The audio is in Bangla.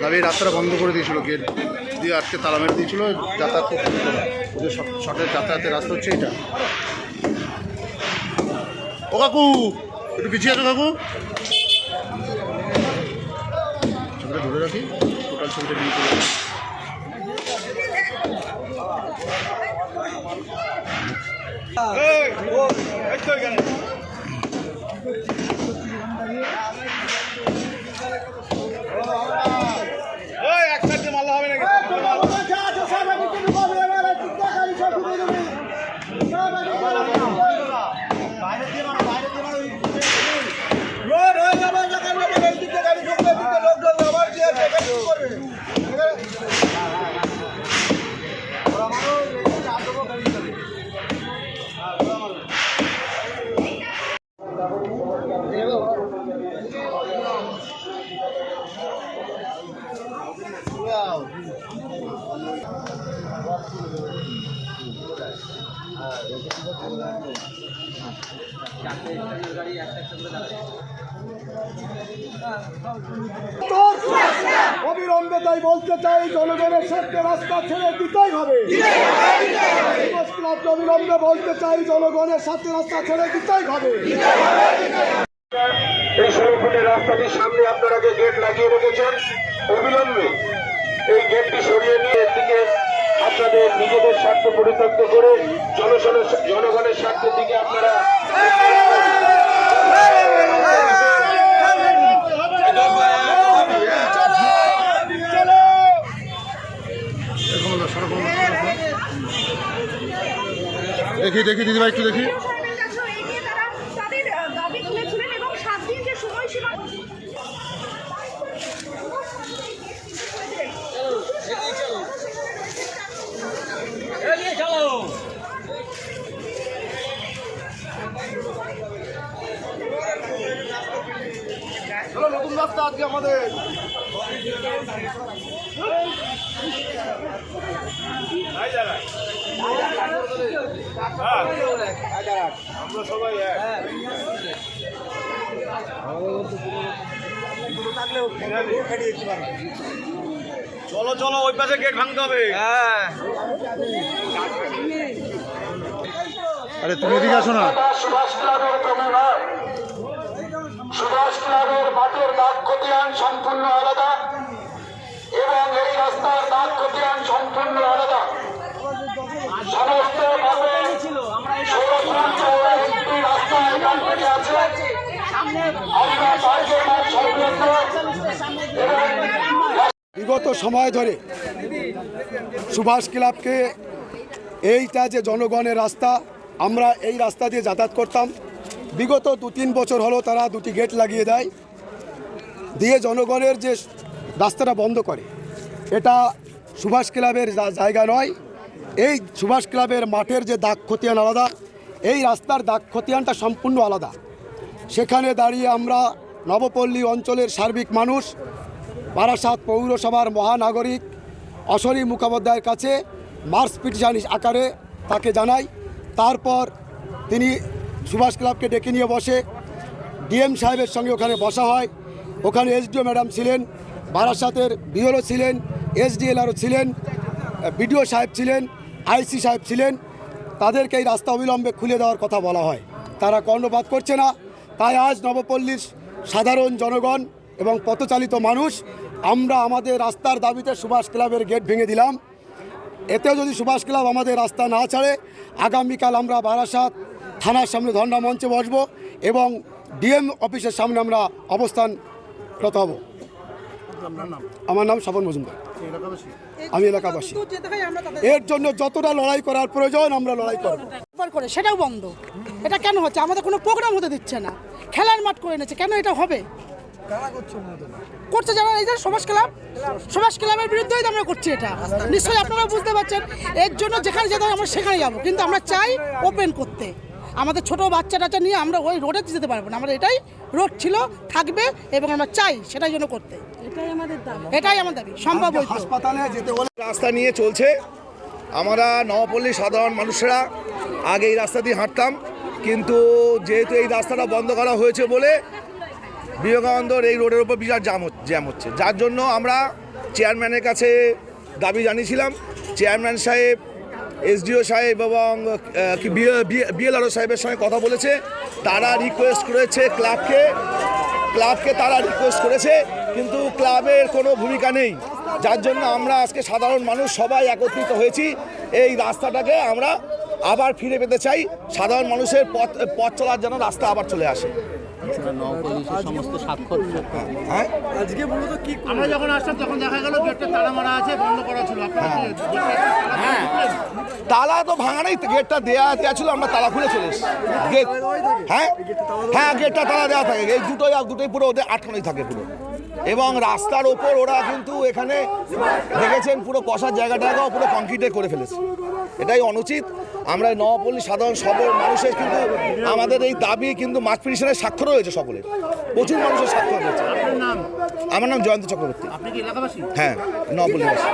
দাবি রাস্তাটা বন্ধ করে দিয়েছিল, গেট দিয়ে আজকে তালা মেরে দিয়েছিল, যাতায়াত। ওদের শর্ট- শর্টের যাতায়াতের রাস্তা হচ্ছে এটা। ও কাকু, একটু পিছিয়ে আছো কাকু? ছবিটা ধরে রাখি টোটাল ছবিটা নিয়ে 에이, 뭐, 액션 가네. অবিলম্বে তাই বলতে চাই, জনগণের স্বার্থে রাস্তা ছেড়ে দিতেই হবে। অবিলম্বে বলতে চাই, জনগণের স্বার্থে রাস্তা ছেড়ে দিতেই হবে। এই ফুটের রাস্তাটির সামনে আপনারা যে গেট লাগিয়ে রেখেছেন, অবিলম্বে এই গেটটি সরিয়ে নিয়ে এদিকে আপনাদের নিজেদের স্বার্থ পরিত্যক্ত করে জনসন জনগণের স্বার্থের দিকে আপনারা। দেখি দেখি, দিদিভাই, একটু দেখি রাস্তা আজকে আমাদের। চলো চলো, ওই পাশে গেট ভাঙতে হবে। আরে তুমি এদিকে আসো না। সুভাষ ক্লাবের মাঠের দাগ খতিয়ান সম্পূর্ণ আলাদা এবং এই রাস্তার দাগ খতিয়ান সম্পূর্ণ আলাদা। সমস্ত বিগত সময় ধরে সুভাষ ক্লাবকে এইটা যে জনগণের রাস্তা, আমরা এই রাস্তা দিয়ে যাতায়াত করতাম। বিগত দু তিন বছর হলো তারা দুটি গেট লাগিয়ে দেয়, দিয়ে জনগণের যে রাস্তাটা বন্ধ করে, এটা সুভাষ ক্লাবের জায়গা নয়, এই সুভাষ ক্লাবের মাঠের যে দাগ খতিয়ান আলাদা, এই রাস্তার দাগ খতিয়ানটা সম্পূর্ণ আলাদা। সেখানে দাঁড়িয়ে আমরা নবপল্লী অঞ্চলের সার্বিক মানুষ, বারাসাত পৌরসভার মহানাগরিক, অশরী মুখোপাধ্যায়ের কাছে মার্চ পিটিশন আকারে তাকে জানাই। তারপর তিনি সুভাষ ক্লাবকে ডেকে নিয়ে বসে। ডিএম সাহেবের সঙ্গে ওখানে বসা হয়। ওখানে এসডিও ম্যাডাম ছিলেন, বারাসাতের বিওরও ছিলেন, এসডিএলআরও ছিলেন, বিডিও সাহেব ছিলেন, আইসি সাহেব ছিলেন। তাদেরকে এই রাস্তা অবিলম্বে খুলে দেওয়ার কথা বলা হয়। তারা কর্ণপাত করছে না। তাই আজ নবপল্লীর সাধারণ জনগণ এবং পথচালিত মানুষ, আমরা আমাদের রাস্তার দাবিতে সুভাষ ক্লাবের গেট ভেঙে দিলাম। এতেও যদি সুভাষ ক্লাব আমাদের রাস্তা না ছাড়ে, আগামীকাল আমরা বারাসাত থানার সামনে ধর্ণা মঞ্চে বসবো এবং ডিএম অফিসের সামনে আমরা অবস্থানরত হব। আমার নাম স্বপন মজুমদার। আমি এলাকাবাসী। এর জন্য যতটা লড়াই করার প্রয়োজন আমরা লড়াই করব। করে সেটাও বন্ধ। এটা কেন হচ্ছে? আমাদের কোনো প্রোগ্রাম হতে দিচ্ছে না। খেলার মাঠ করে এনেছে কেন এটা হবে? করছে যারা এই যে সমাজ ক্লাব। সমাজ ক্লাবের বিরুদ্ধেই তো আমরা করছি এটা। নিশ্চয়ই আপনারা বুঝতে পারছেন এর জন্য যেখানে যেতে আমরা সেখানে যাব। কিন্তু আমরা চাই ওপেন করতে। আমাদের ছোট বাচ্চা টাচ্চা নিয়ে আমরা ওই রোডে যেতে পারব না। আমাদের এটাই রোড ছিল থাকবে এবং আমরা চাই সেটাই জন্য করতে। এটাই আমাদের দাবি। এটাই আমার দাবি সম্ভব হাসপাতালে যেতে বলে রাস্তা নিয়ে চলছে। আমরা নবপল্লী সাধারণ মানুষেরা আগে এই রাস্তা দিয়ে হাঁটতাম কিন্তু যেহেতু এই রাস্তাটা বন্ধ করা হয়েছে বলে বিবেকানন্দর এই রোডের উপর বিরাট জ্যাম হচ্ছে জ্যাম হচ্ছে। যার জন্য আমরা চেয়ারম্যানের কাছে দাবি জানিয়েছিলাম। চেয়ারম্যান সাহেব এসডিও সাহেব এবং বিএলআরও সাহেবের সঙ্গে কথা বলেছে। তারা রিকোয়েস্ট করেছে ক্লাবকে ক্লাবকে তারা রিকোয়েস্ট করেছে, কিন্তু ক্লাবের কোনো ভূমিকা নেই। যার জন্য আমরা আজকে সাধারণ মানুষ সবাই একত্রিত হয়েছি। এই রাস্তাটাকে আমরা আবার ফিরে পেতে চাই। সাধারণ মানুষের পথ পথ চলার জন্য রাস্তা আবার চলে আসে। হ্যাঁ? আমরা যখন আসলাম তখন দেখা গেল গেটটা তালা মারা আছে বন্ধ করা ছিল। আপনারা কি গেটটা হ্যাঁ। তালা তো ভাঙা নেই গেটটা দেয়া দেওয়া ছিল আমরা তালা খুলে চলে গেট হ্যাঁ? হ্যাঁ গেটটা তালা দেওয়া থাকে। এই দুটোই আর দুটোই পুরো ওদের আটকানোই থাকে পুরো। এবং রাস্তার ওপর ওরা কিন্তু এখানে দেখেছেন পুরো কষার জায়গাটাকেও পুরো কংক্রিটে করে ফেলেছে। এটাই অনুচিত। আমরা নবপল্লী সাধারণ সবল মানুষের কিন্তু আমাদের এই দাবি কিন্তু মাছ পিটিশনের স্বাক্ষর রয়েছে সকলের। প্রচুর মানুষের স্বাক্ষর রয়েছে আমার নাম জয়ন্ত চক্রবর্তী। হ্যাঁ নবপল্লীবাসী